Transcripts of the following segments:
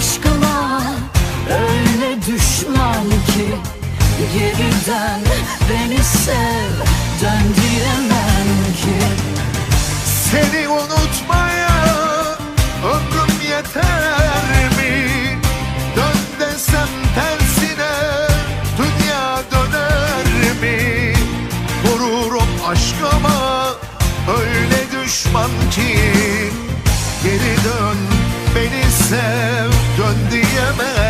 aşkıma öyle düşman ki Geriden beni sev dön diyemem ki Seni unutmaya ömrüm yeter mi? Dön tersine dünya döner mi? Vururum aşkıma öyle düşman ki Geri dön beni sev dön diyemem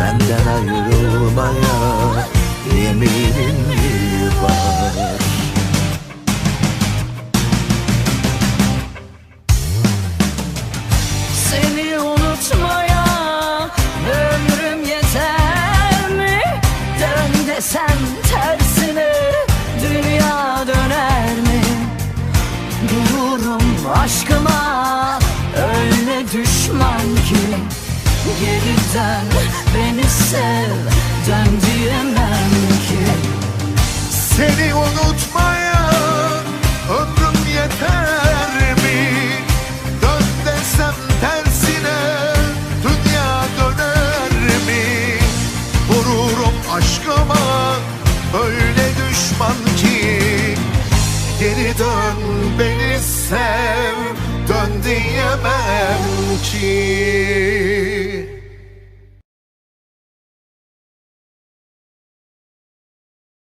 Benden ayrılmaya yeminim mi var Seni unutmaya ömrüm yeter mi? Dön tersine dünya döner mi? Dururum aşkıma öyle düşman ki Geriden beni sev dön diyemem ki Seni unutmaya ömrüm yeter mi? Dön tersine dünya döner mi? Vururum aşkıma öyle düşman ki Geri dön beni sev dön diyemem ki